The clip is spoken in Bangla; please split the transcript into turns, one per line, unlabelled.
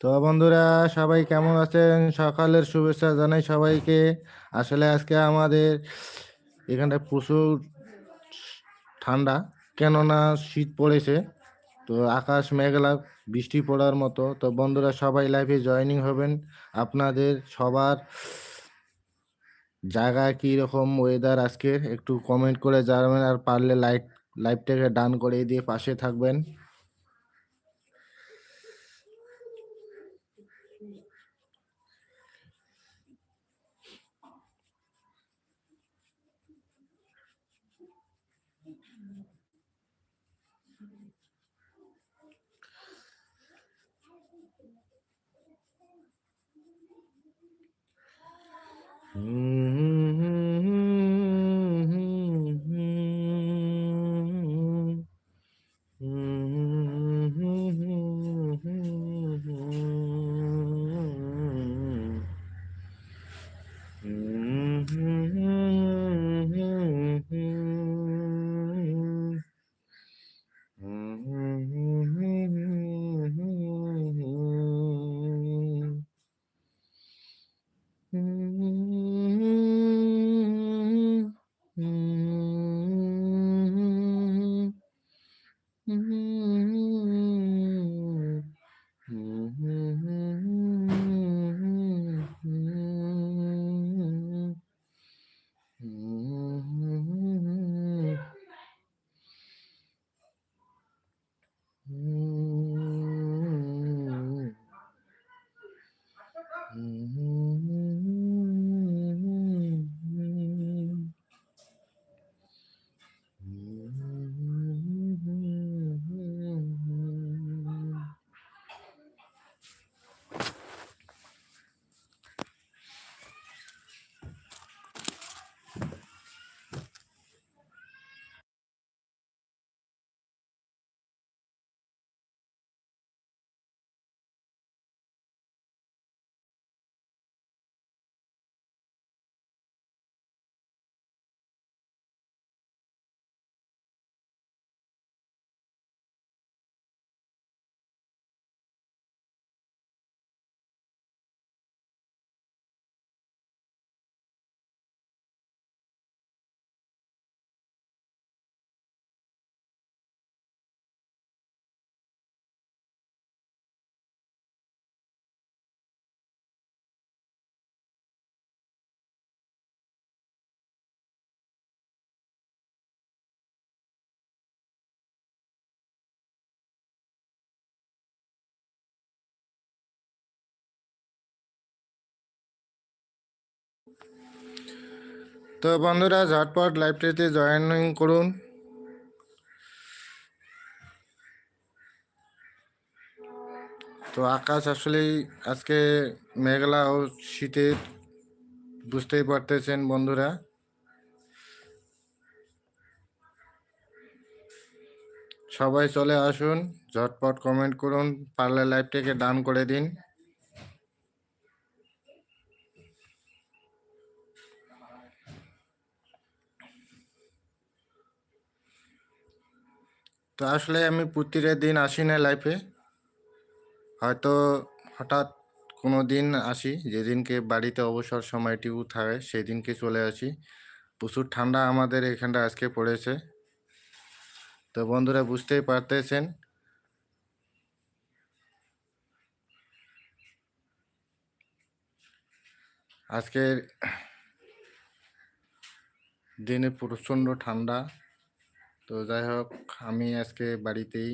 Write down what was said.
তো বন্ধুরা, সবাই কেমন আছেন? সকালের শুভেচ্ছা জানাই সবাইকে। আসলে আজকে আমাদের এখানটা প্রচুর ঠান্ডা, কেননা শীত পড়েছে। তো আকাশ মেঘলা, বৃষ্টি পড়ার মতো। তো বন্ধুরা, সবাই লাইফে জয়েনিং হবেন। আপনাদের সবার জায়গায় কী রকম ওয়েদার আজকের? একটু কমেন্ট করে জানাবেন আর পারলে লাইট লাইভটাকে ডান করে দিয়ে পাশে থাকবেন। Mm. Mm-hmm. তো বন্ধুরা, ঝটপট লাইভটিতে জয়েনিং করুন। তো আকাশ আসলেই আজকে মেঘলা ও শীতের বুঝতেই পারতেছেন বন্ধুরা। সবাই চলে আসুন, ঝটপট কমেন্ট করুন, পারলে লাইভটাকে ডান করে দিন। তো আসলে আমি প্রতিটা দিন আসি না লাইফে হয়তো হঠাৎ কোনো দিন আসি, যেদিনকে বাড়িতে অবসর সময়টিও থাকে সেদিনকে চলে আসি। প্রচুর ঠান্ডা আমাদের এখানটা আজকে পড়েছে। তো বন্ধুরা, বুঝতেই পারতেছেন। আজকের দিনে প্রচণ্ড ঠান্ডা। তো যাই হোক আমি আজকে বাড়িতেই